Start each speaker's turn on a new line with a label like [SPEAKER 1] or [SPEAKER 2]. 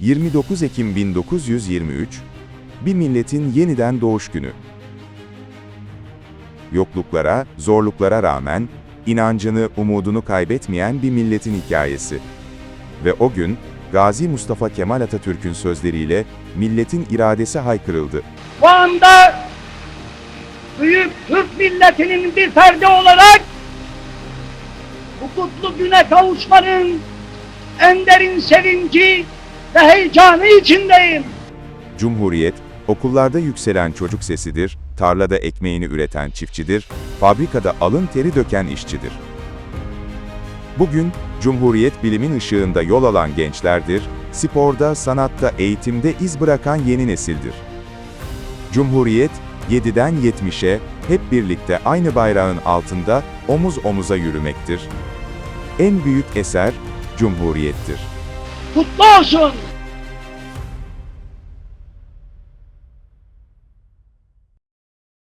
[SPEAKER 1] 29 Ekim 1923, bir milletin yeniden doğuş günü. Yokluklara, zorluklara rağmen, inancını, umudunu kaybetmeyen bir milletin hikayesi. Ve o gün, Gazi Mustafa Kemal Atatürk'ün sözleriyle milletin iradesi haykırıldı.
[SPEAKER 2] Bu anda büyük Türk milletinin bir ferdi olarak bu kutlu güne kavuşmanın en derin sevinci ve heyecanı içindeyim.
[SPEAKER 1] Cumhuriyet, okullarda yükselen çocuk sesidir, tarlada ekmeğini üreten çiftçidir, fabrikada alın teri döken işçidir. Bugün, Cumhuriyet bilimin ışığında yol alan gençlerdir, sporda, sanatta, eğitimde iz bırakan yeni nesildir. Cumhuriyet, 7'den 70'e, hep birlikte aynı bayrağın altında, omuz omuza yürümektir. En büyük eser, Cumhuriyettir.
[SPEAKER 2] Kutlu olsun.